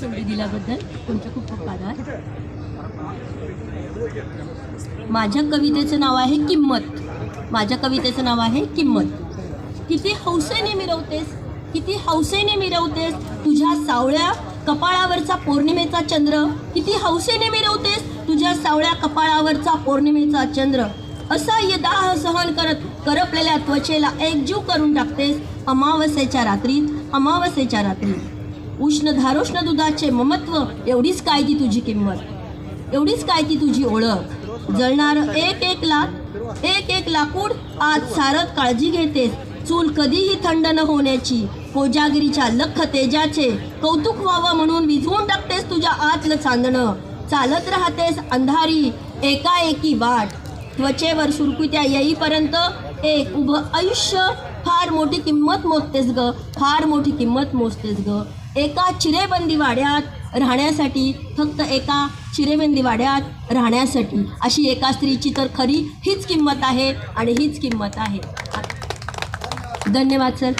संधी दिल्याबद्दल तुमचे खूप खूप आभार. माझ्या कवितेचं नाव आहे किंमत. माझ्या कवितेचं नाव आहे किंमत. किती हौसेने मिरवतेस किती हौसेने मिरवतेस तुझ्या सावळ्या कपाळावरचा पौर्णिमेचा चंद्र. किती हौसेने मिरवतेस तुझ्या सावळ्या कपाळावरचा पौर्णिमेचा चंद्र. असा दाह सहन करत करपलेल्या त्वचेला एकजीव करून टाकतेस अमावस्येच्या रात्रीत अमावस्येच्या रात्रीत. उष्ण धारोष्ण दुधाचे ममत्व एवढीच काय ती तुझी किंमत? एवढीच काय ती तुझी ओळख? जळणार एक एक लाख एक एक लाकूड आज सारत काळजी घेतेस. चूल कधीही थंड न होण्याची कोजागिरीच्या लख तेजाचे कौतुक व्हावं म्हणून विझवून टाकतेस तुझ्या आतलं चांदणं चालत राहतेस अंधारी एकाएकी वाट. त्वचेवर सुरकुत्या येईपर्यंत एक उभं आयुष्य. फार मोठी किंमत मोजतेस ग फार मोठी किंमत मोजतेस ग. एका चिरेबंदी वाड्यात राहण्यासाठी फक्त एका चिरेबंदी वाड्यात राहण्यासाठी. अशी एका स्त्रीची तर खरी हीच किंमत आहे आणि हीच किंमत आहे. धन्यवाद सर.